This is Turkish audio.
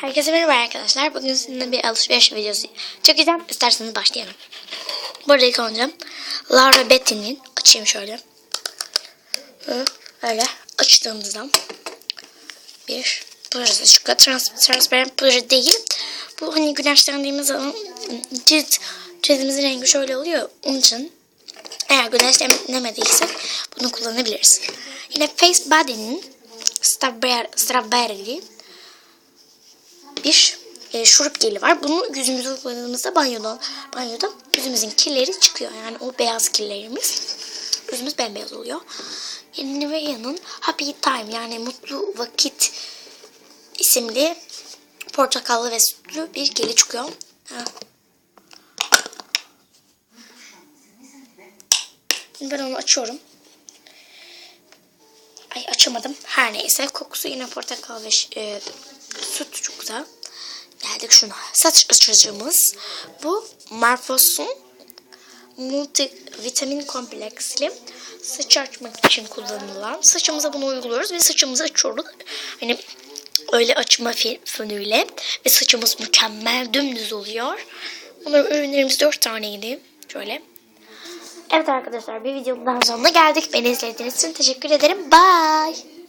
Herkese merhaba arkadaşlar. Bugün sizinle bir alışveriş videosu çekeceğim. İsterseniz başlayalım. Burada ilk önce Laura Betty'nin açayım şöyle. Hı, Öyle açtığımızda bir projesi çıkıyor. Trans, transparent proje değil. Bu hani güneşlendiğimiz zaman cilt, cildimizin rengi şöyle oluyor. Onun için eğer güneşlenemediysek bunu kullanabiliriz. Yine Face Body'nin Strawberry, Strawberry bir e, şurup geli var. Bunu yüzümüze uyguladığımızda banyoda, banyoda yüzümüzün kirleri çıkıyor. Yani o beyaz kirlerimiz. Yüzümüz bembeyaz oluyor. Nivea'nın Happy Time yani mutlu vakit isimli portakallı ve sütlü bir geli çıkıyor. Ha. Ben onu açıyorum. Ay açamadım. Her neyse. Kokusu yine portakal ve e, süt çok güzel. Geldik şuna. Saç açıcımız. Bu Marfos'un multivitamin kompleksli saç açmak için kullanılan. Saçımıza bunu uyguluyoruz ve saçımızı açıyoruz. Hani öyle açma fönüyle ve saçımız mükemmel dümdüz oluyor. Bunların ürünlerimiz 4 taneydi. Şöyle. Evet arkadaşlar bir videonun daha sonuna geldik. Beni izlediğiniz için teşekkür ederim. Bye.